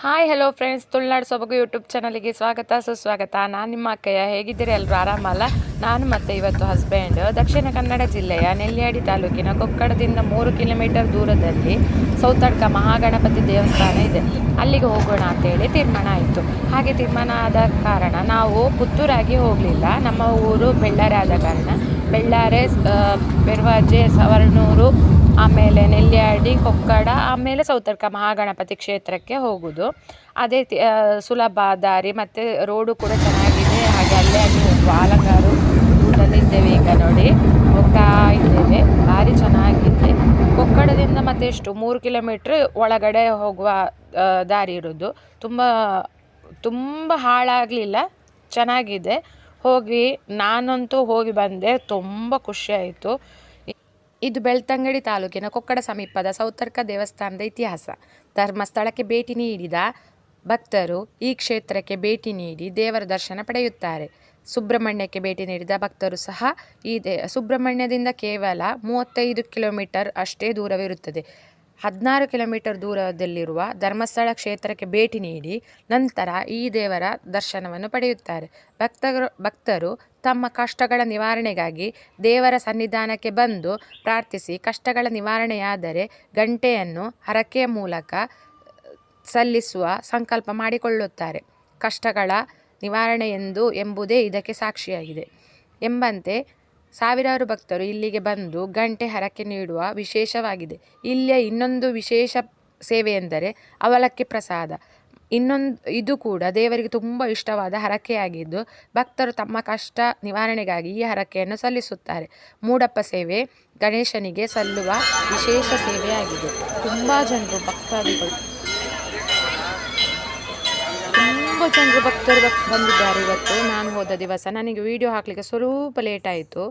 Hi hello friends Tulunadu ಸೊಬಗು YouTube ಚಾನಲಿಗೆ ಸ್ವಾಗತ, ಸುಸ್ವಾಗತ. ನಾನು ನಿಮ್ಮ ಅಕ್ಕಯ್ಯ. ಹೇಗಿದ್ದೀರಿ? ಎಲ್ಲರೂ ಆರಾಮಲ್ಲ? ನಾನು ಮತ್ತು ಇವತ್ತು ಹಸ್ಬೆಂಡ್ ದಕ್ಷಿಣ ಕನ್ನಡ ಜಿಲ್ಲೆಯ ನೆಲ್ಯಾಡಿ ತಾಲೂಕಿನ ಕೊಕ್ಕಡದಿಂದ ಮೂರು ಕಿಲೋಮೀಟರ್ ದೂರದಲ್ಲಿ ಸೌತಡ್ಕ ಮಹಾಗಣಪತಿ ದೇವಸ್ಥಾನ ಇದೆ. ಅಲ್ಲಿಗೆ ಹೋಗೋಣ ಅಂತೇಳಿ ತೀರ್ಮಾನ ಆಯಿತು. ಹಾಗೆ ತೀರ್ಮಾನ ಆದ ಕಾರಣ ನಾವು ಪುತ್ತೂರಾಗಿ ಹೋಗಲಿಲ್ಲ. ನಮ್ಮ ಊರು ಬೆಳ್ಳಾರೆ ಆದ ಕಾರಣ. ಬೆಳ್ಳಾರೆ ಬೆರ್ವಾಜೆ ಸವರ್ಣೂರು ಆಮೇಲೆ ನೆಲ್ಯಾಡಿ ಕೊಕ್ಕಡ, ಆಮೇಲೆ ಸೌತರ್ಕ ಮಹಾಗಣಪತಿ ಕ್ಷೇತ್ರಕ್ಕೆ ಹೋಗುದು. ಅದೇ ಸುಲಭ ದಾರಿ ಮತ್ತು ರೋಡು ಕೂಡ ಚೆನ್ನಾಗಿದೆ. ಹಾಗೆ ಅಲ್ಲೇ ಅಲ್ಲಿ ಹೋಗುವ ಆಲಂಗಾರು ಈಗ ನೋಡಿ. ಹೋಗ್ತಾ ಇದ್ದೇವೆ. ಭಾರಿ ಚೆನ್ನಾಗಿದೆ. ಕೊಕ್ಕಡದಿಂದ ಮತ್ತೆ ಎಷ್ಟು? ಮೂರು ಕಿಲೋಮೀಟ್ರ್ ಒಳಗಡೆ ಹೋಗುವ ದಾರಿ ಇರೋದು. ತುಂಬ ತುಂಬ ಹಾಳಾಗಲಿಲ್ಲ. ಚೆನ್ನಾಗಿದೆ. ಹೋಗಿ, ನಾನಂತೂ ಹೋಗಿ ಬಂದೆ. ತುಂಬ ಖುಷಿಯಾಯಿತು ಇದು ಬೆಳ್ತಂಗಡಿ ತಾಲೂಕಿನ ಕೊಕ್ಕಡ ಸಮೀಪದ ಸೌತರ್ಕ ದೇವಸ್ಥಾನದ ಇತಿಹಾಸ. ಧರ್ಮಸ್ಥಳಕ್ಕೆ ಭೇಟಿ ನೀಡಿದ ಭಕ್ತರು ಈ ಕ್ಷೇತ್ರಕ್ಕೆ ಭೇಟಿ ನೀಡಿ ದೇವರ ದರ್ಶನ ಪಡೆಯುತ್ತಾರೆ. ಸುಬ್ರಹ್ಮಣ್ಯಕ್ಕೆ ಭೇಟಿ ನೀಡಿದ ಭಕ್ತರು ಸಹ ಈ ದೇ, ಸುಬ್ರಹ್ಮಣ್ಯದಿಂದ ಕೇವಲ ಮೂವತ್ತೈದು ಕಿಲೋಮೀಟರ್ ಅಷ್ಟೇ ದೂರವಿರುತ್ತದೆ. ಹದಿನಾರು ಕಿಲೋಮೀಟರ್ ದೂರದಲ್ಲಿರುವ ಧರ್ಮಸ್ಥಳ ಕ್ಷೇತ್ರಕ್ಕೆ ಭೇಟಿ ನೀಡಿ ನಂತರ ಈ ದೇವರ ದರ್ಶನವನ್ನು ಪಡೆಯುತ್ತಾರೆ. ಭಕ್ತರು ಭಕ್ತರು ತಮ್ಮ ಕಷ್ಟಗಳ ನಿವಾರಣೆಗಾಗಿ ದೇವರ ಸನ್ನಿಧಾನಕ್ಕೆ ಬಂದು ಪ್ರಾರ್ಥಿಸಿ. ಕಷ್ಟಗಳ ನಿವಾರಣೆಯಾದರೆ ಗಂಟೆಯನ್ನು ಹರಕೆಯ ಮೂಲಕ ಸಲ್ಲಿಸುವ ಸಂಕಲ್ಪ ಮಾಡಿಕೊಳ್ಳುತ್ತಾರೆ. ಕಷ್ಟಗಳ ನಿವಾರಣೆ ಎಂದು ಎಂಬುದೇ ಇದಕ್ಕೆ ಸಾಕ್ಷಿಯಾಗಿದೆ. ಎಂಬಂತೆ ಸಾವಿರಾರು ಭಕ್ತರು ಇಲ್ಲಿಗೆ ಬಂದು ಗಂಟೆ ಹರಕೆ ನೀಡುವ ವಿಶೇಷವಾಗಿದೆ. ಇಲ್ಲಿಯ ಇನ್ನೊಂದು ವಿಶೇಷ ಸೇವೆ ಎಂದರೆ ಅವಲಕ್ಕಿ ಪ್ರಸಾದ. ಇನ್ನೊಂದು ಇದು ಕೂಡ ದೇವರಿಗೆ ತುಂಬ ಇಷ್ಟವಾದ ಹರಕೆಯಾಗಿದ್ದು ಭಕ್ತರು ತಮ್ಮ ಕಷ್ಟ ನಿವಾರಣೆಗಾಗಿ ಈ ಹರಕೆಯನ್ನು ಸಲ್ಲಿಸುತ್ತಾರೆ. ಮೂಡಪ್ಪ ಸೇವೆ ಗಣೇಶನಿಗೆ ಸಲ್ಲುವ ವಿಶೇಷ ಸೇವೆಯಾಗಿದೆ. ತುಂಬ ಜನರು ಭಕ್ತಾದಿಗಳು ತುಂಬ ಜನರು ಭಕ್ತರು ಬಂದಿದ್ದಾರೆ ಇವತ್ತು. ನಾನು ಹೋದ ದಿವಸ ನನಗೆ ವಿಡಿಯೋ ಹಾಕಲಿಕ್ಕೆ ಸ್ವಲ್ಪ ಲೇಟ್ ಆಯಿತು.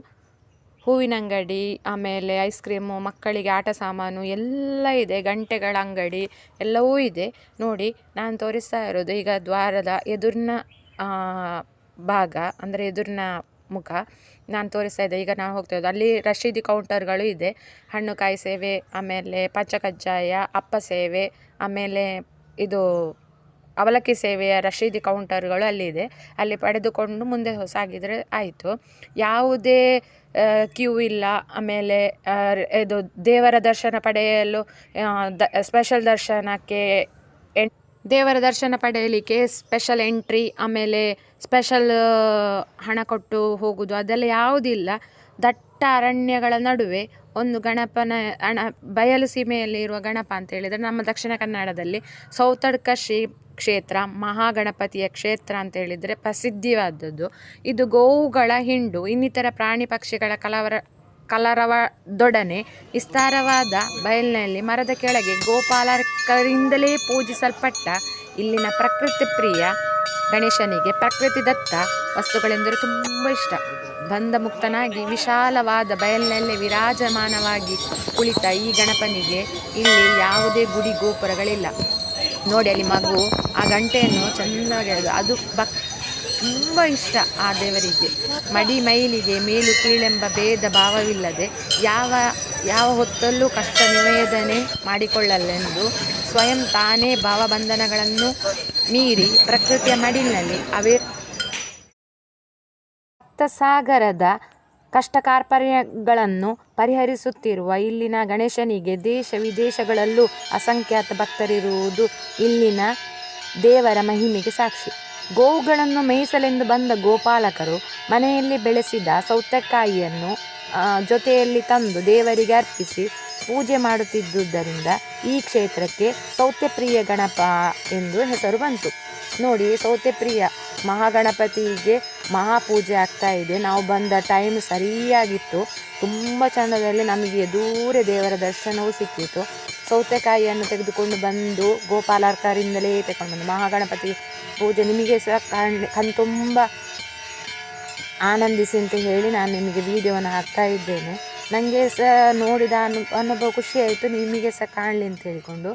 ಹೂವಿನ ಅಂಗಡಿ, ಆಮೇಲೆ ಐಸ್ ಕ್ರೀಮು ಮಕ್ಕಳಿಗೆ ಆಟ ಸಾಮಾನು ಎಲ್ಲ ಇದೆ, ಗಂಟೆಗಳ ಅಂಗಡಿ ಎಲ್ಲವೂ ಇದೆ. ನೋಡಿ, ನಾನು ತೋರಿಸ್ತಾ ಇರೋದು ಈಗ ದ್ವಾರದ ಎದುರಿನ ಭಾಗ, ಅಂದರೆ ಎದುರಿನ ಮುಖ. ನಾನು ತೋರಿಸ್ತಾ ಇದ್ದೆ, ಈಗ ನಾವು ಹೋಗ್ತಾ ಇದ್ದೆ ಅಲ್ಲಿ ರಶೀದಿ ಕೌಂಟರ್ಗಳು ಇದೆ. ಹಣ್ಣು ಕಾಯಿ ಸೇವೆ, ಆಮೇಲೆ ಪಂಚಕಜ್ಜಾಯ, ಅಪ್ಪ ಸೇವೆ, ಆಮೇಲೆ ಇದು ಅವಲಕ್ಕಿ ಸೇವೆಯ ರಶೀದಿ ಕೌಂಟರ್ಗಳು ಅಲ್ಲಿದೆ. ಅಲ್ಲಿ ಪಡೆದುಕೊಂಡು ಮುಂದೆ ಸಾಗಿದರೆ ಆಯಿತು. ಯಾವುದೇ ಕ್ಯೂ ಇಲ್ಲ. ಆಮೇಲೆ ಇದು ದೇವರ ದರ್ಶನ ಪಡೆಯಲು ದ, ಸ್ಪೆಷಲ್ ದರ್ಶನಕ್ಕೆ ಎನ್ ದೇವರ ದರ್ಶನ ಪಡೆಯಲಿಕ್ಕೆ ಸ್ಪೆಷಲ್ ಎಂಟ್ರಿ, ಆಮೇಲೆ ಸ್ಪೆಷಲ್ ಹಣ ಕೊಟ್ಟು ಹೋಗೋದು ಅದೆಲ್ಲ ಯಾವುದಿಲ್ಲ. ದಟ್ಟ ಅರಣ್ಯಗಳ ನಡುವೆ ಒಂದು ಗಣಪನ ಹಣ ಬಯಲು ಸೀಮೆಯಲ್ಲಿ ಇರುವ ಗಣಪ ಅಂತ ಹೇಳಿದರೆ ನಮ್ಮ ದಕ್ಷಿಣ ಕನ್ನಡದಲ್ಲಿ ಸೌತಡ್ಕ ಶ್ರೀ ಕ್ಷೇತ್ರ, ಮಹಾಗಣಪತಿಯ ಕ್ಷೇತ್ರ ಅಂತ ಹೇಳಿದರೆ ಪ್ರಸಿದ್ಧಿವಾದದ್ದು. ಇದು ಗೋವುಗಳ ಹಿಂಡು, ಇನ್ನಿತರ ಪ್ರಾಣಿ ಪಕ್ಷಿಗಳ ಕಲವರ, ಕಲರವದೊಡನೆ ವಿಸ್ತಾರವಾದ ಬಯಲಿನಲ್ಲಿ ಮರದ ಕೆಳಗೆ ಗೋಪಾಲಕರಿಂದಲೇ ಪೂಜಿಸಲ್ಪಟ್ಟ ಇಲ್ಲಿನ ಪ್ರಕೃತಿ ಪ್ರಿಯ ಗಣೇಶನಿಗೆ ಪ್ರಕೃತಿ ದತ್ತ ವಸ್ತುಗಳೆಂದರೆ ತುಂಬ ಇಷ್ಟ. ಬಂಧ ಮುಕ್ತನಾಗಿ ವಿಶಾಲವಾದ ಬಯಲಿನಲ್ಲೇ ವಿರಾಜಮಾನವಾಗಿ ಕುಳಿತ ಈ ಗಣಪನಿಗೆ ಇಲ್ಲಿ ಯಾವುದೇ ಗುಡಿ ಗೋಪುರಗಳಿಲ್ಲ. ನೋಡಿ ಅಲ್ಲಿ ಮಗು, ಆ ಗಂಟೆಯನ್ನು ಅದು ಅದು ಭಕ್ ತುಂಬ ಇಷ್ಟ ಆ ದೇವರಿಗೆ. ಮಡಿ ಮೈಲಿಗೆ ಮೇಲು ಕೀಳೆಂಬ ಭೇದ ಭಾವವಿಲ್ಲದೆ ಯಾವ ಯಾವ ಹೊತ್ತಲ್ಲೂ ಕಷ್ಟ ನಿವೇದನೆ ಮಾಡಿಕೊಳ್ಳಲೆಂದು ಸ್ವಯಂ ತಾನೇ ಭಾವಬಂಧನಗಳನ್ನು ಮೀರಿ ಪ್ರಕೃತಿಯ ಮಡಿಲಿನಲ್ಲಿ ಅವೇ ಸಾಗರದ ಕಷ್ಟ ಕಾರ್ಪಣ್ಯಗಳನ್ನು ಪರಿಹರಿಸುತ್ತಿರುವ ಇಲ್ಲಿನ ಗಣೇಶನಿಗೆ ದೇಶ ವಿದೇಶಗಳಲ್ಲೂ ಅಸಂಖ್ಯಾತ ಭಕ್ತರಿರುವುದು ಇಲ್ಲಿನ ದೇವರ ಮಹಿಮೆಗೆ ಸಾಕ್ಷಿ. ಗೋವುಗಳನ್ನು ಮೇಯಿಸಲೆಂದು ಬಂದ ಗೋಪಾಲಕರು ಮನೆಯಲ್ಲಿ ಬೆಳೆಸಿದ ಸೌತೆಕಾಯಿಯನ್ನು ಜೊತೆಯಲ್ಲಿ ತಂದು ದೇವರಿಗೆ ಅರ್ಪಿಸಿ ಪೂಜೆ ಮಾಡುತ್ತಿದ್ದುದರಿಂದ ಈ ಕ್ಷೇತ್ರಕ್ಕೆ ಸೌತ್ಯಪ್ರಿಯ ಗಣಪ ಎಂದು ಹೆಸರು ಬಂತು. ನೋಡಿ ಸೌತ್ಯಪ್ರಿಯ ಮಹಾಗಣಪತಿಗೆ ಮಹಾಪೂಜೆ ಆಗ್ತಾ ಇದೆ. ನಾವು ಬಂದ ಟೈಮ್ ಸರಿಯಾಗಿತ್ತು. ತುಂಬ ಚಂದದಲ್ಲಿ ನಮಗೆ ದೂರ ದೇವರ ದರ್ಶನವೂ ಸಿಕ್ಕಿತು ಸೌತೆಕಾಯಿಯನ್ನು ತೆಗೆದುಕೊಂಡು ಬಂದು ಗೋಪಾಲಾರ್ಕರಿಂದಲೇ ತಗೊಂಡು ಬಂದು ಮಹಾಗಣಪತಿ ಪೂಜೆ ನಿಮಗೆ ಸಹ ಕಣ್ ಕಣ್ತುಂಬ ಆನಂದಿಸಿ ಅಂತ ಹೇಳಿ ನಾನು ನಿಮಗೆ ವಿಡಿಯೋನ ಹಾಕ್ತಾ ಇದ್ದೇನೆ. ನನಗೆ ಸಹ ನೋಡಿದ ಅನು, ಅನುಭವ ಖುಷಿ ಆಯಿತು. ನಿಮಗೆ ಸಹ ಕಾಣಲಿ ಅಂತ ಹೇಳಿಕೊಂಡು.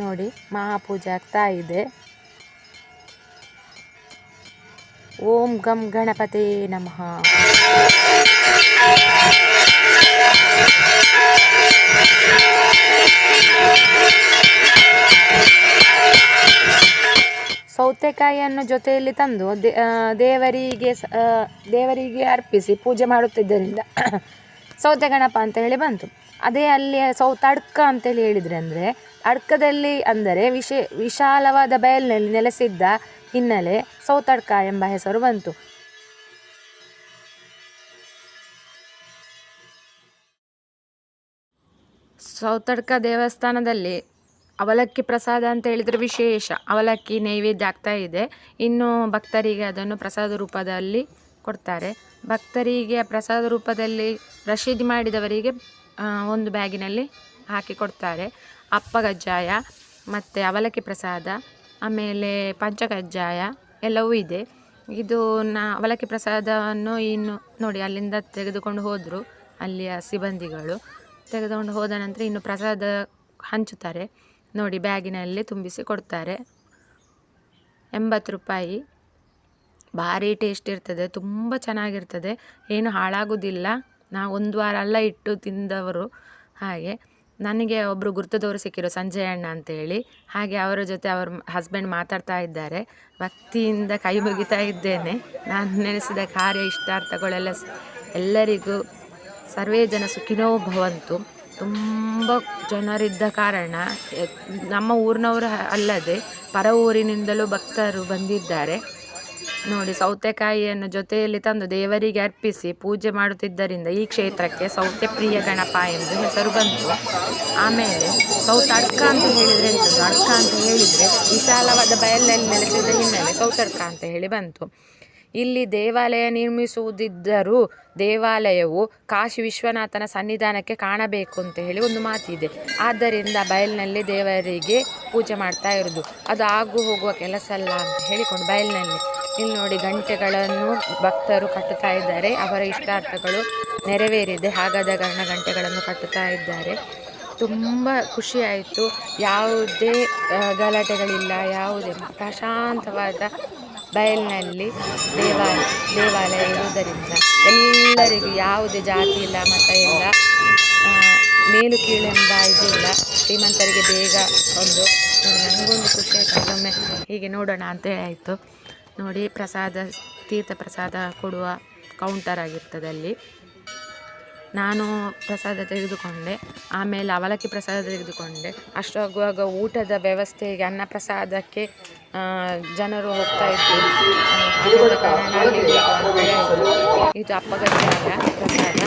ನೋಡಿ, ಮಹಾಪೂಜೆ ಆಗ್ತಾ ಇದೆ. ಓಂ ಗಂ ಗಣಪತಿ ನಮಃ. ಸೌತೆಕಾಯಿಯನ್ನು ಜೊತೆಯಲ್ಲಿ ತಂದು ದೇವರಿಗೆ ದೇವರಿಗೆ ಅರ್ಪಿಸಿ ಪೂಜೆ ಮಾಡುತ್ತಿದ್ದರಿಂದ ಸೌತೆ ಗಣಪ ಅಂತ ಹೇಳಿ ಬಂತು. ಅದೇ ಅಲ್ಲಿ ಸೌತಡ್ಕ ಅಂತೇಳಿ ಹೇಳಿದ್ರೆ ಅಂದರೆ ಅಡ್ಕದಲ್ಲಿ ಅಂದರೆ ವಿಶೇ, ವಿಶಾಲವಾದ ಬಯಲಿನಲ್ಲಿ ನೆಲೆಸಿದ್ದ ಹಿನ್ನೆಲೆ ಸೌತಡ್ಕ ಎಂಬ ಹೆಸರು ಬಂತು. ಸೌತಡ್ಕ ದೇವಸ್ಥಾನದಲ್ಲಿ ಅವಲಕ್ಕಿ ಪ್ರಸಾದ ಅಂತ ಹೇಳಿದರೆ ವಿಶೇಷ. ಅವಲಕ್ಕಿ ನೈವೇದ್ಯ ಆಗ್ತಾ ಇದೆ. ಇನ್ನು ಭಕ್ತರಿಗೆ ಅದನ್ನು ಪ್ರಸಾದ ರೂಪದಲ್ಲಿ ಕೊಡ್ತಾರೆ. ಭಕ್ತರಿಗೆ ಪ್ರಸಾದ ರೂಪದಲ್ಲಿ ರಶೀದಿ ಮಾಡಿದವರಿಗೆ ಒಂದು ಬ್ಯಾಗಿನಲ್ಲಿ ಹಾಕಿ ಕೊಡ್ತಾರೆ. ಅಪ್ಪ ಕಜ್ಜಾಯ ಮತ್ತು ಅವಲಕ್ಕಿ ಪ್ರಸಾದ, ಆಮೇಲೆ ಪಂಚಗಜ್ಜಾಯ ಎಲ್ಲವೂ ಇದೆ. ಇದು ನಾ, ಅವಲಕ್ಕಿ ಪ್ರಸಾದವನ್ನು ಇನ್ನು ನೋಡಿ, ಅಲ್ಲಿಂದ ತೆಗೆದುಕೊಂಡು ಹೋದರು ಅಲ್ಲಿಯ ಸಿಬ್ಬಂದಿಗಳು. ತೆಗೆದುಕೊಂಡು ಹೋದ ನಂತರ ಇನ್ನು ಪ್ರಸಾದ ಹಂಚುತ್ತಾರೆ. ನೋಡಿ, ಬ್ಯಾಗಿನಲ್ಲಿ ತುಂಬಿಸಿ ಕೊಡ್ತಾರೆ. ಎಂಬತ್ತು ರೂಪಾಯಿ. ಭಾರಿ ಟೇಸ್ಟ್ ಇರ್ತದೆ, ತುಂಬ ಚೆನ್ನಾಗಿರ್ತದೆ. ಏನು ಹಾಳಾಗೋದಿಲ್ಲ. ನಾ ಒಂದು ವಾರ ಎಲ್ಲ ಇಟ್ಟು ತಿಂದವರು ಹಾಗೆ. ನನಗೆ ಒಬ್ಬರು ಗುರ್ತದವರು ಸಿಕ್ಕಿರೋ ಸಂಜಯ್ ಅಣ್ಣ ಅಂತೇಳಿ. ಹಾಗೆ ಅವರ ಜೊತೆ ಅವ್ರ ಹಸ್ಬೆಂಡ್ ಮಾತಾಡ್ತಾ ಇದ್ದಾರೆ. ಭಕ್ತಿಯಿಂದ ಕೈ ಮುಗಿತಾ ಇದ್ದೇನೆ. ನಾನು ನೆನೆಸಿದ ಕಾರ್ಯ, ಇಷ್ಟಾರ್ಥಗಳೆಲ್ಲ ಎಲ್ಲರಿಗೂ ಸರ್ವೇ ಜನ ಸುಖಿನೋ ಭವಂತು. ತುಂಬ ಜನರಿದ್ದ ಕಾರಣ ನಮ್ಮ ಊರಿನವರು ಅಲ್ಲದೆ, ಪರ ಊರಿನಿಂದಲೂ ಭಕ್ತರು ಬಂದಿದ್ದಾರೆ. ನೋಡಿ ಸೌತೆಕಾಯಿಯನ್ನು ಜೊತೆಯಲ್ಲಿ ತಂದು ದೇವರಿಗೆ ಅರ್ಪಿಸಿ ಪೂಜೆ ಮಾಡುತ್ತಿದ್ದರಿಂದ ಈ ಕ್ಷೇತ್ರಕ್ಕೆ ಸೌತೆ ಪ್ರಿಯ ಗಣಪ ಎಂದು ಹೆಸರು ಬಂತು. ಆಮೇಲೆ ಸೌತಡ್ಕ ಅಂತ ಹೇಳಿದರೆ ಎಂಥದ್ದು ಅಡ್ಕ ಅಂತ ಹೇಳಿದರೆ ವಿಶಾಲವಾದ ಬಯಲಿನಲ್ಲಿ ನೆಲೆಸಿದ ಹಿನ್ನೆಲೆ ಸೌತಡ್ಕ ಅಂತ ಹೇಳಿ ಬಂತು. ಇಲ್ಲಿ ದೇವಾಲಯ ನಿರ್ಮಿಸುವುದಿದ್ದರೂ ದೇವಾಲಯವು ಕಾಶಿ ವಿಶ್ವನಾಥನ ಸನ್ನಿಧಾನಕ್ಕೆ ಕಾಣಬೇಕು ಅಂತ ಹೇಳಿ ಒಂದು ಮಾತಿದೆ. ಆದ್ದರಿಂದ ಬಯಲಿನಲ್ಲಿ ದೇವರಿಗೆ ಪೂಜೆ ಮಾಡ್ತಾ ಇರೋದು ಅದು ಆಗು ಹೋಗುವ ಕೆಲಸ ಅಲ್ಲ ಅಂತ ಹೇಳಿಕೊಂಡು ಬಯಲಿನಲ್ಲಿ ಇಲ್ಲಿ ನೋಡಿ ಗಂಟೆಗಳನ್ನು ಭಕ್ತರು ಕಟ್ಟುತ್ತಾ ಇದ್ದಾರೆ. ಅವರ ಇಷ್ಟಾರ್ಥಗಳು ನೆರವೇರಿದೆ. ಹಾಗಾದ ಕಾರಣ ಗಂಟೆಗಳನ್ನು ಕಟ್ಟುತ್ತಾ ಇದ್ದಾರೆ. ತುಂಬ ಖುಷಿಯಾಯಿತು ಯಾವುದೇ ಗಲಾಟೆಗಳಿಲ್ಲ. ಯಾವುದೇ ಪ್ರಶಾಂತವಾದ ಬಯಲಿನಲ್ಲಿ ದೇವಾಲಯ ದೇವಾಲಯ ಇರುವುದರಿಂದ ಎಲ್ಲರಿಗೂ ಯಾವುದೇ ಜಾತಿ ಇಲ್ಲ, ಮತ ಇಲ್ಲ ಮೇಲು ಕೀಳೆಂಬ ಇದಿಲ್ಲ ಶ್ರೀಮಂತರಿಗೆ ಬೇಗ ಒಂದು ನನಗೊಂದು ಖುಷಿ ಆಯಿತು. ಅದೊಮ್ಮೆ ಹೀಗೆ ನೋಡೋಣ ಅಂತೇಳಿ ಆಯಿತು. ನೋಡಿ ಪ್ರಸಾದ ತೀರ್ಥ ಪ್ರಸಾದ ಕೊಡುವ ಕೌಂಟರ್ ಆಗಿರ್ತದೆ ಅಲ್ಲಿ. ನಾನು ಪ್ರಸಾದ ತೆಗೆದುಕೊಂಡೆ. ಆಮೇಲೆ ಅವಲಕ್ಕಿ ಪ್ರಸಾದ ತೆಗೆದುಕೊಂಡೆ. ಅಷ್ಟಾಗುವಾಗ ಊಟದ ವ್ಯವಸ್ಥೆಗೆ, ಅನ್ನ ಪ್ರಸಾದಕ್ಕೆ ಜನರು ಹೋಗ್ತಾ ಇದ್ದರು. ಇದು ಅಪ್ಪಗಟ್ಟಾಗ ಪ್ರಸಾದ.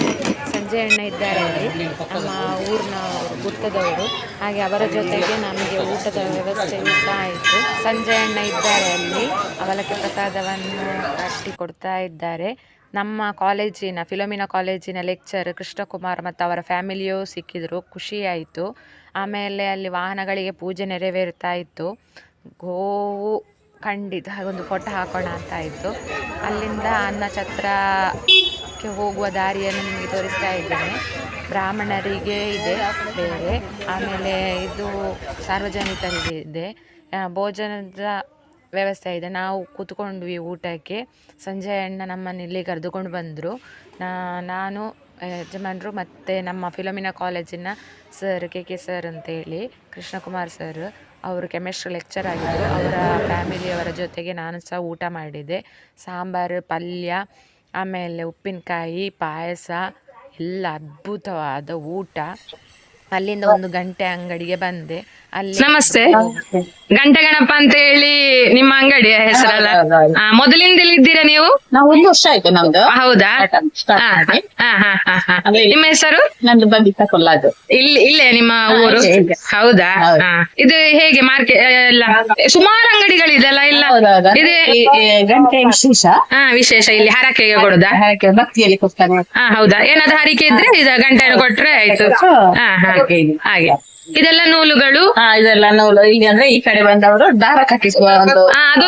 ಸಂಜೆ ಅಣ್ಣ ಇದ್ದಾರೆ ಅಲ್ಲಿ. ನಮ್ಮ ಊರಿನ ಗುರ್ತದವರು ಹಾಗೆ ಅವರ ಜೊತೆಗೆ ನಮಗೆ ಊಟದ ವ್ಯವಸ್ಥೆ ಆಯಿತು. ಸಂಜೆ ಅಣ್ಣ ಇದ್ದಾರೆ ಅಲ್ಲಿ. ಅವಲಕ್ಕಿ ಪ್ರಸಾದವನ್ನು ಕಟ್ಟಿ ಕೊಡ್ತಾ ಇದ್ದಾರೆ. ನಮ್ಮ ಕಾಲೇಜಿನ ಫಿಲೋಮಿನಾ ಕಾಲೇಜಿನ ಲೆಕ್ಚರ್ ಕೃಷ್ಣಕುಮಾರ್ ಮತ್ತು ಅವರ ಫ್ಯಾಮಿಲಿಯೂ ಸಿಕ್ಕಿದ್ರು. ಖುಷಿಯಾಯಿತು ಆಮೇಲೆ ಅಲ್ಲಿ ವಾಹನಗಳಿಗೆ ಪೂಜೆ ನೆರವೇರ್ತಾ ಇತ್ತು. ಗೋವು ಖಂಡಿತ ಒಂದು ಫೋಟೋ ಹಾಕೋಣ ಅಂತ ಆಯಿತು ಅಲ್ಲಿಂದ ಅನ್ನಛತ್ರಕ್ಕೆ ಹೋಗುವ ದಾರಿಯನ್ನು ನಿಮಗೆ ತೋರಿಸ್ತಾ ಇದ್ದೇನೆ. ಬ್ರಾಹ್ಮಣರಿಗೆ ಇದೆ ಬೇರೆ. ಆಮೇಲೆ ಇದು ಸಾರ್ವಜನಿಕರಿಗೆ ಇದೆ. ಭೋಜನದ ವ್ಯವಸ್ಥೆ ಇದೆ. ನಾವು ಕೂತ್ಕೊಂಡ್ವಿ ಊಟಕ್ಕೆ. ಸಂಜೆ ಅಣ್ಣ ನಮ್ಮನ್ನು ಇಲ್ಲಿ ಕರೆದುಕೊಂಡು ಬಂದರು. ನಾನು ಯಜಮಾನರು ಮತ್ತು ನಮ್ಮ ಫಿಲೋಮಿನಾ ಕಾಲೇಜಿನ ಸರ್ ಕೆ ಕೆ ಸರ್ ಅಂತೇಳಿ, ಕೃಷ್ಣಕುಮಾರ್ ಸರ್ ಅವರು ಕೆಮಿಸ್ಟ್ರಿ ಲೆಕ್ಚರ್ ಆಗಿದ್ದರು ಅವರ ಫ್ಯಾಮಿಲಿಯವರ ಜೊತೆಗೆ ನಾನು ಸಹ ಊಟ ಮಾಡಿದೆ. ಸಾಂಬಾರು, ಪಲ್ಯ, ಆಮೇಲೆ ಉಪ್ಪಿನಕಾಯಿ, ಪಾಯಸ, ಎಲ್ಲ ಅದ್ಭುತವಾದ ಊಟ. ಅಲ್ಲಿಂದ ಒಂದು ಗಂಟೆ ಅಂಗಡಿಗೆ ಬಂದೆ. ಅಲ್ಲಿ ನಮಸ್ತೆ. ಗಂಟೆ ಗಣಪ ಅಂತ ಹೇಳಿ ನಿಮ್ಮ ಅಂಗಡಿಯ ಹೆಸರಲ್ಲ? ಆ, ಮೊದಲಿಂದಲೇ ಇದ್ದೀರಾ ನೀವು? ನಾವು ಒಂದು ವರ್ಷ ಆಯ್ತು ನಮ್ದು. ಹೌದಾ? ಮಾಡಿ. ಅದೇ ನಿಮ್ಮ ಹೆಸರು? ನಂದು ಬಂದಿತ್ತ ಕೊಲ್ಲದು. ಇಲ್ಲಿ ಇಲ್ಲೇ ನಿಮ್ಮ ಊರು? ಇಲ್ಲೇ, ಇಲ್ಲೇ. ಹೌದಾ. ಇದು ಹೇಗೆ ಮಾರ್ಕೆಟ್ ಎಲ್ಲ ಸುಮಾರು ಅಂಗಡಿಗಳಿದೆಲ್ಲ ಇಲ್ಲ? ಹೌದೌದು ಇದು ಈ ಗಂಟೆ ವಿಶೇಷ. ಹಾ ವಿಶೇಷ ಇಲ್ಲಿ ಹರಕೆಗೆ ಕೊಡುದಾ? ಹಾಗೆ ಭಕ್ತಿಯಲ್ಲಿ ಕೊಡ್ತಾನೆ ಹಾ ಹೌದಾ? ಏನಾದ್ರು ಹರಿಕೆ ಇದ್ರೆ ಇದು ಗಂಟೆಯನ್ನು ಕೊಟ್ರೆ ಆಯ್ತು. ಹಾ ಹಾ. ಹಾಗೆ ಹಾಗೆ. ಇದೆಲ್ಲ ನೂಲುಗಳು? ಹಾ ಇದೆಲ್ಲ ನೂಲು. ಇಲ್ಲಿ ಅಂದ್ರೆ ಈ ಕಡೆ ಬಂದವರು ದಾರ ಕಟ್ಟಿಸುವ ಒಂದು ಹಾ ಅದು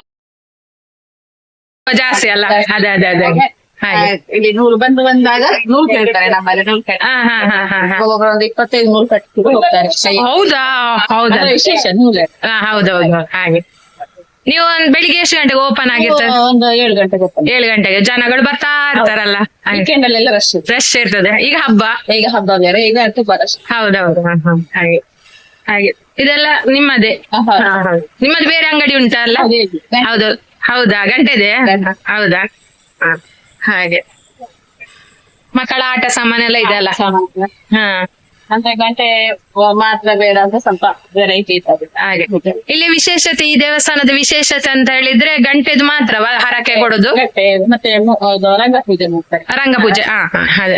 ಜಾಸ್ತಿ ಅಲ್ಲ? ಅದೇ ಅದೇ ಅದೇ. ಆ, ಹಾಗೆ. ಇಲ್ಲಿ ನೂಲು ಬಂದು ಬಂದಾಗ ನೂಲು ಕೇಳ್ತಾರೆ ನಮ್ಮಲ್ಲಿ ನೂಲು ಕಟ್ಟಿ. ಹಾ ಹಾ ಹಾ ಹಾ ಹಾ. ಒಬ್ಬೊಬ್ರು ಒಂದು ಇಪ್ಪತ್ತೈದು ನೂಲು ಕಟ್ಟಿ ಹೋಗ್ತಾರೆ. ಕೈ ಹೌದಾ? ಹೌದಾ ವಿಶೇಷ ನೂಲು. ಹಾ ಹೌದೌದು. ಹಾಗೆ. ನೀವು ಒಂದ್ ಬೆಳಿಗ್ಗೆ ಎಷ್ಟು ಗಂಟೆಗೆ ಓಪನ್ ಆಗಿರ್ತದೆ? ಒಂದು ಏಳು ಗಂಟೆಗೆ ಏಳು ಗಂಟೆಗೆ. ಜನಗಳು ಬರ್ತಾ ಇರ್ತಾರಲ್ಲ. ಅಲ್ಲೆಲ್ಲ ಫ್ರೆಶ್ ಇರ್ತದೆ. ಈಗ ಹಬ್ಬ? ಈಗ ಹಬ್ಬ ಬೇರೆ ಈಗ ತುಂಬಾ ಹೌದೌದು. ಹಾ, ಹಾ, ಹಾಗೆ. ಹಾಗೆ. ಇದೆಲ್ಲ ನಿಮ್ಮದೇ? ನಿಮ್ಮದು ಬೇರೆ ಅಂಗಡಿ ಉಂಟಲ್ಲ ಹೌದು. ಹೌದಾ? ಗಂಟೆದೆ ಗಂಟೆ. ಹೌದಾ? ಹ. ಹಾಗೆ. ಮಕ್ಕಳ ಆಟ ಸಾಮಾನೆಲ್ಲ ಇದೆಲ್ಲ ಹಾ. ಅಂದ್ರೆ ಗಂಟೆ ಮಾತ್ರ ಬೇಡ ಅಂತ ಸ್ವಲ್ಪ ವೆರೈಟಿ ಇತ್ತು ಹಾಗೆ. ಇಲ್ಲಿ ವಿಶೇಷತೆ ಈ ದೇವಸ್ಥಾನದ ವಿಶೇಷತೆ ಅಂತ ಹೇಳಿದ್ರೆ ಗಂಟೆದು ಮಾತ್ರ ಹರಕೆ ಕೊಡುದು? ಗಂಟೆ ಮತ್ತೆ ರಂಗ ಪೂಜೆ ಮಾಡ್ತಾರೆ. ರಂಗಪೂಜೆ ಹಾ, ಅದೇ.